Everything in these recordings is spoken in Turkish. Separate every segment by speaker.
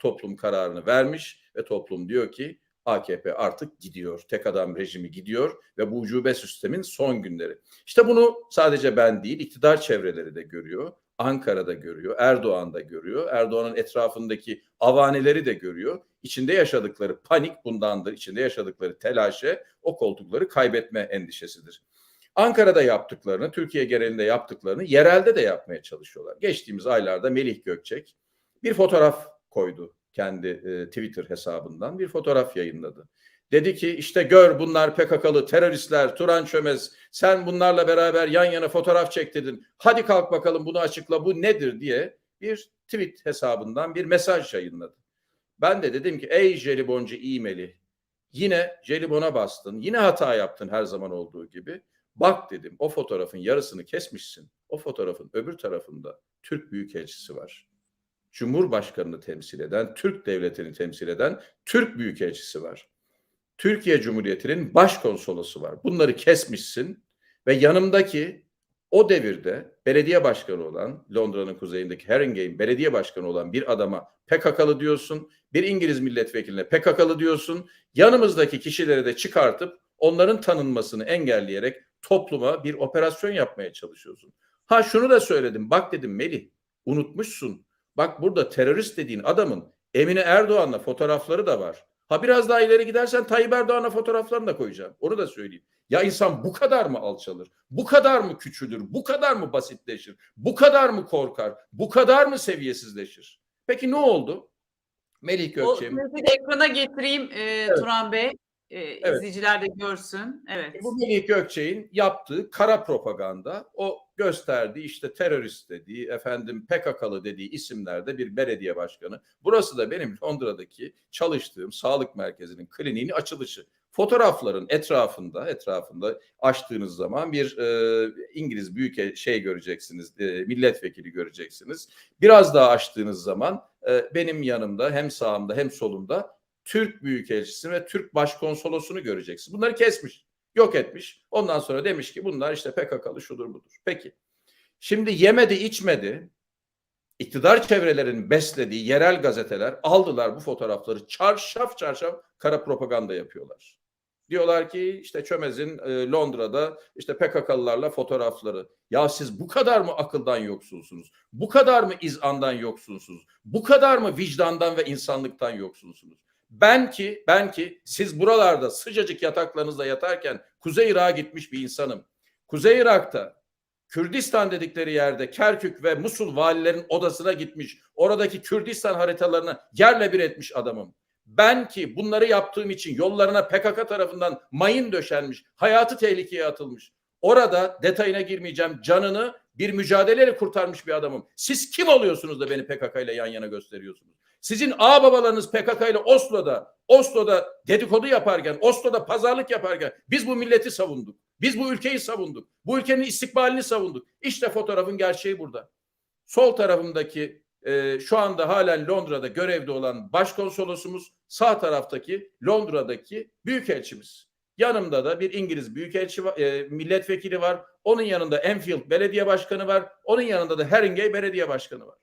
Speaker 1: toplum kararını vermiş ve toplum diyor ki AKP artık gidiyor. Tek adam rejimi gidiyor ve bu ucube sistemin son günleri. İşte bunu sadece ben değil iktidar çevreleri de görüyor. Ankara'da görüyor, Erdoğan da görüyor, Erdoğan'ın etrafındaki avaneleri de görüyor. İçinde yaşadıkları panik bundandır, içinde yaşadıkları telaşe o koltukları kaybetme endişesidir. Ankara'da yaptıklarını, Türkiye genelinde yaptıklarını yerelde de yapmaya çalışıyorlar. Geçtiğimiz aylarda Melih Gökçek bir fotoğraf koydu kendi e, Twitter hesabından bir fotoğraf yayınladı. Dedi ki işte gör bunlar PKK'lı teröristler Turan Çömez sen bunlarla beraber yan yana fotoğraf çektirdin. Hadi kalk bakalım bunu açıkla bu nedir diye bir tweet hesabından bir mesaj yayınladı. Ben de dedim ki ey jeliboncu e-maili yine jelibona bastın yine hata yaptın her zaman olduğu gibi. Bak dedim o fotoğrafın yarısını kesmişsin. O fotoğrafın öbür tarafında Türk Büyükelçisi var. Cumhurbaşkanını temsil eden, Türk devletini temsil eden Türk Büyükelçisi var. Türkiye Cumhuriyeti'nin başkonsolosu var. Bunları kesmişsin ve yanımdaki o devirde belediye başkanı olan Londra'nın kuzeyindeki Haringey belediye başkanı olan bir adama PKK'lı diyorsun. Bir İngiliz milletvekiline PKK'lı diyorsun. Yanımızdaki kişileri de çıkartıp onların tanınmasını engelleyerek topluma bir operasyon yapmaya çalışıyorsun. Ha şunu da söyledim. Bak dedim Melih unutmuşsun. Bak burada terörist dediğin adamın Emine Erdoğan'la fotoğrafları da var. Ha biraz daha ileri gidersen Tayyip Erdoğan'la fotoğraflarını da koyacağım. Onu da söyleyeyim. Ya insan bu kadar mı alçalır? Bu kadar mı küçülür? Bu kadar mı basitleşir? Bu kadar mı korkar? Bu kadar mı seviyesizleşir? Peki ne oldu? Melih Gökçe.
Speaker 2: O ekrana getireyim e,
Speaker 1: Evet.
Speaker 2: Turan Bey. E,
Speaker 1: Evet.
Speaker 2: izleyiciler de görsün. Evet.
Speaker 1: Bu Melih Gökçek'in yaptığı kara propaganda o gösterdiği işte terörist dediği efendim PKK'lı dediği isimlerde bir belediye başkanı. Burası da benim Londra'daki çalıştığım sağlık merkezinin kliniğinin açılışı. Fotoğrafların etrafında etrafında açtığınız zaman bir e, İngiliz büyük şey göreceksiniz, e, milletvekili göreceksiniz. Biraz daha açtığınız zaman e, benim yanımda hem sağımda hem solumda Türk Büyükelçisi ve Türk Başkonsolosunu göreceksin. Bunları kesmiş, yok etmiş. Ondan sonra demiş ki bunlar işte PKK'lı şudur budur. Peki. Şimdi yemedi içmedi. İktidar çevrelerinin beslediği yerel gazeteler aldılar bu fotoğrafları çarşaf çarşaf kara propaganda yapıyorlar. Diyorlar ki işte Çömez'in e, Londra'da işte PKK'lılarla fotoğrafları. Ya siz bu kadar mı akıldan yoksunsunuz? Bu kadar mı izandan yoksunsunuz? Bu kadar mı vicdandan ve insanlıktan yoksunsunuz? Ben ki ben ki siz buralarda sıcacık yataklarınızda yatarken Kuzey Irak'a gitmiş bir insanım. Kuzey Irak'ta Kürdistan dedikleri yerde Kerkük ve Musul valilerin odasına gitmiş. Oradaki Kürdistan haritalarını yerle bir etmiş adamım. Ben ki bunları yaptığım için yollarına PKK tarafından mayın döşenmiş, hayatı tehlikeye atılmış. Orada detayına girmeyeceğim canını bir mücadeleyle kurtarmış bir adamım. Siz kim oluyorsunuz da beni PKK ile yan yana gösteriyorsunuz? Sizin ağ babalarınız PKK ile Oslo'da, Oslo'da dedikodu yaparken, Oslo'da pazarlık yaparken biz bu milleti savunduk. Biz bu ülkeyi savunduk. Bu ülkenin istikbalini savunduk. İşte fotoğrafın gerçeği burada. Sol tarafımdaki e, şu anda halen Londra'da görevde olan başkonsolosumuz, sağ taraftaki Londra'daki büyükelçimiz. Yanımda da bir İngiliz büyükelçi e, milletvekili var. Onun yanında Enfield belediye başkanı var. Onun yanında da Haringey belediye başkanı var.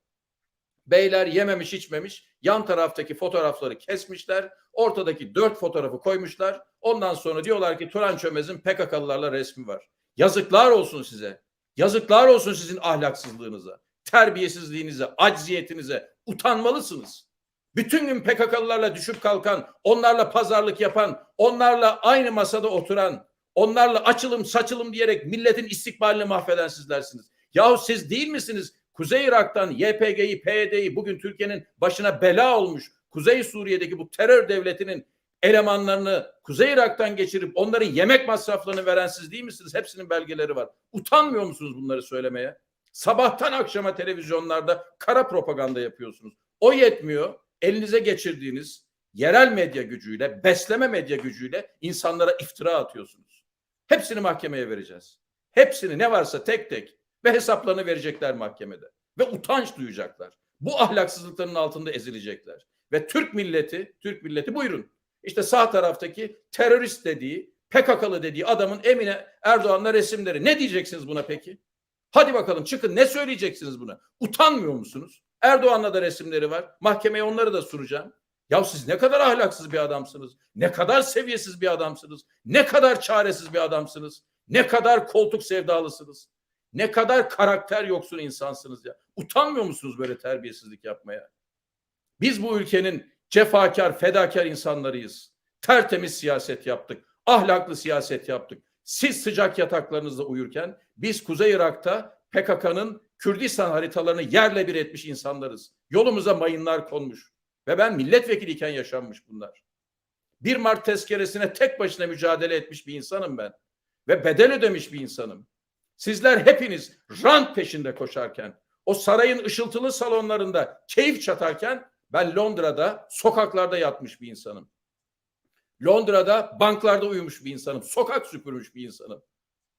Speaker 1: Beyler yememiş içmemiş yan taraftaki fotoğrafları kesmişler. Ortadaki dört fotoğrafı koymuşlar. Ondan sonra diyorlar ki Turan Çömez'in PKK'lılarla resmi var. Yazıklar olsun size. Yazıklar olsun sizin ahlaksızlığınıza, terbiyesizliğinize, acziyetinize. Utanmalısınız. Bütün gün PKK'lılarla düşüp kalkan, onlarla pazarlık yapan, onlarla aynı masada oturan, onlarla açılım saçılım diyerek milletin istikbalini mahveden sizlersiniz. Yahu siz değil misiniz Kuzey Irak'tan YPG'yi, PYD'yi bugün Türkiye'nin başına bela olmuş Kuzey Suriye'deki bu terör devletinin elemanlarını Kuzey Irak'tan geçirip onların yemek masraflarını veren siz değil misiniz? Hepsinin belgeleri var. Utanmıyor musunuz bunları söylemeye? Sabahtan akşama televizyonlarda kara propaganda yapıyorsunuz. O yetmiyor. Elinize geçirdiğiniz yerel medya gücüyle, besleme medya gücüyle insanlara iftira atıyorsunuz. Hepsini mahkemeye vereceğiz. Hepsini ne varsa tek tek ve hesaplarını verecekler mahkemede. Ve utanç duyacaklar. Bu ahlaksızlıkların altında ezilecekler. Ve Türk milleti, Türk milleti buyurun. İşte sağ taraftaki terörist dediği, PKK'lı dediği adamın Emine Erdoğan'la resimleri. Ne diyeceksiniz buna peki? Hadi bakalım çıkın ne söyleyeceksiniz buna? Utanmıyor musunuz? Erdoğan'la da resimleri var. Mahkemeye onları da sunacağım. Ya siz ne kadar ahlaksız bir adamsınız. Ne kadar seviyesiz bir adamsınız. Ne kadar çaresiz bir adamsınız. Ne kadar koltuk sevdalısınız. Ne kadar karakter yoksun insansınız ya. Utanmıyor musunuz böyle terbiyesizlik yapmaya? Biz bu ülkenin cefakar, fedakar insanlarıyız. Tertemiz siyaset yaptık. Ahlaklı siyaset yaptık. Siz sıcak yataklarınızda uyurken biz Kuzey Irak'ta PKK'nın Kürdistan haritalarını yerle bir etmiş insanlarız. Yolumuza mayınlar konmuş. Ve ben milletvekiliyken yaşanmış bunlar. 1 Mart tezkeresine tek başına mücadele etmiş bir insanım ben. Ve bedel ödemiş bir insanım. Sizler hepiniz rant peşinde koşarken, o sarayın ışıltılı salonlarında keyif çatarken ben Londra'da sokaklarda yatmış bir insanım. Londra'da banklarda uyumuş bir insanım. Sokak süpürmüş bir insanım.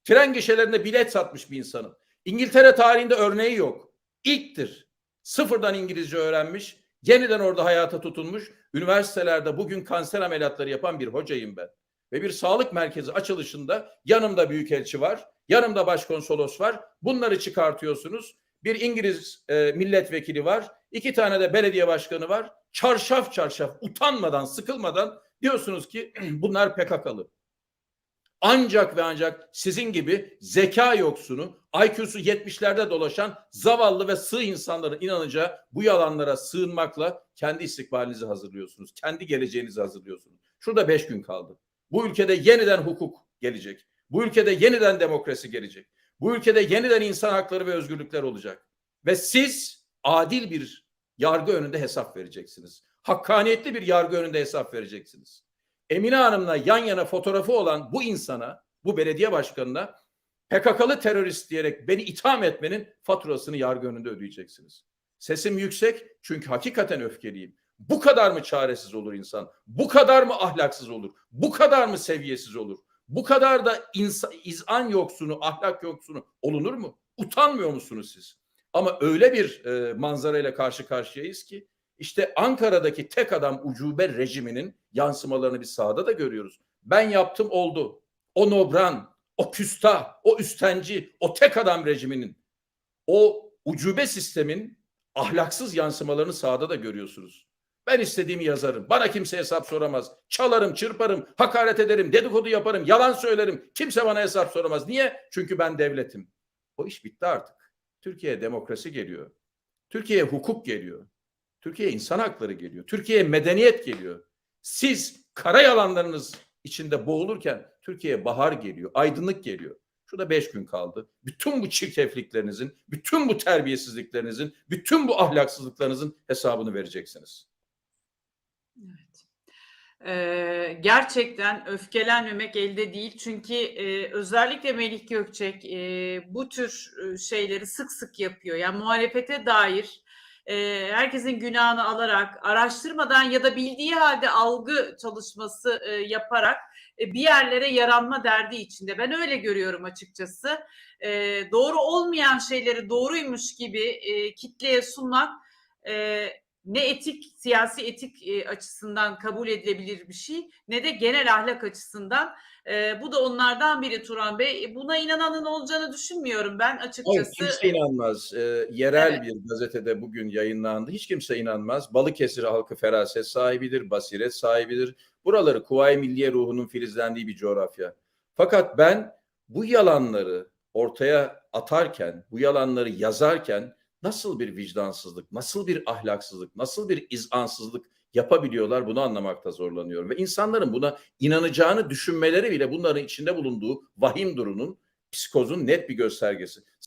Speaker 1: Tren gişelerinde bilet satmış bir insanım. İngiltere tarihinde örneği yok. İlktir. Sıfırdan İngilizce öğrenmiş. Yeniden orada hayata tutunmuş. Üniversitelerde bugün kanser ameliyatları yapan bir hocayım ben. Ve bir sağlık merkezi açılışında yanımda büyükelçi var. Yanımda başkonsolos var. Bunları çıkartıyorsunuz. Bir İngiliz e, milletvekili var. iki tane de belediye başkanı var. Çarşaf çarşaf utanmadan, sıkılmadan diyorsunuz ki bunlar PKK'lı. Ancak ve ancak sizin gibi zeka yoksunu, IQ'su 70'lerde dolaşan zavallı ve sığ insanların inanacağı bu yalanlara sığınmakla kendi istikbalinizi hazırlıyorsunuz. Kendi geleceğinizi hazırlıyorsunuz. Şurada beş gün kaldı. Bu ülkede yeniden hukuk gelecek. Bu ülkede yeniden demokrasi gelecek. Bu ülkede yeniden insan hakları ve özgürlükler olacak. Ve siz adil bir yargı önünde hesap vereceksiniz. Hakkaniyetli bir yargı önünde hesap vereceksiniz. Emine Hanım'la yan yana fotoğrafı olan bu insana, bu belediye başkanına PKK'lı terörist diyerek beni itham etmenin faturasını yargı önünde ödeyeceksiniz. Sesim yüksek çünkü hakikaten öfkeliyim. Bu kadar mı çaresiz olur insan? Bu kadar mı ahlaksız olur? Bu kadar mı seviyesiz olur? Bu kadar da insan, izan yoksunu, ahlak yoksunu olunur mu? Utanmıyor musunuz siz? Ama öyle bir e, manzarayla karşı karşıyayız ki işte Ankara'daki tek adam ucube rejiminin yansımalarını biz sahada da görüyoruz. Ben yaptım oldu. O nobran, o küstah, o üstenci, o tek adam rejiminin, o ucube sistemin ahlaksız yansımalarını sahada da görüyorsunuz. Ben istediğimi yazarım. Bana kimse hesap soramaz. Çalarım, çırparım, hakaret ederim, dedikodu yaparım, yalan söylerim. Kimse bana hesap soramaz. Niye? Çünkü ben devletim. O iş bitti artık. Türkiye'ye demokrasi geliyor. Türkiye'ye hukuk geliyor. Türkiye'ye insan hakları geliyor. Türkiye'ye medeniyet geliyor. Siz kara yalanlarınız içinde boğulurken Türkiye'ye bahar geliyor, aydınlık geliyor. Şurada beş gün kaldı. Bütün bu çirkefliklerinizin, bütün bu terbiyesizliklerinizin, bütün bu ahlaksızlıklarınızın hesabını vereceksiniz.
Speaker 2: Evet. Ee, gerçekten öfkelenmemek elde değil. Çünkü e, özellikle Melih Gökçek e, bu tür şeyleri sık sık yapıyor. Yani muhalefete dair e, herkesin günahını alarak, araştırmadan ya da bildiği halde algı çalışması e, yaparak e, bir yerlere yaranma derdi içinde. Ben öyle görüyorum açıkçası. E, doğru olmayan şeyleri doğruymuş gibi e, kitleye sunmak e, ne etik, siyasi etik e, açısından kabul edilebilir bir şey ne de genel ahlak açısından. E, bu da onlardan biri Turan Bey. E, Buna inananın olacağını düşünmüyorum ben
Speaker 1: Hayır,
Speaker 2: açıkçası.
Speaker 1: kimse inanmaz. Yerel
Speaker 2: Evet.
Speaker 1: bir gazetede bugün yayınlandı. Hiç kimse inanmaz. Balıkesir halkı feraset sahibidir, basiret sahibidir. Buraları Kuvayi Milliye ruhunun filizlendiği bir coğrafya. Fakat ben bu yalanları ortaya atarken, bu yalanları yazarken nasıl bir vicdansızlık, nasıl bir ahlaksızlık, nasıl bir izansızlık yapabiliyorlar bunu anlamakta zorlanıyorum. Ve insanların buna inanacağını düşünmeleri bile bunların içinde bulunduğu vahim durumun, psikozun net bir göstergesi.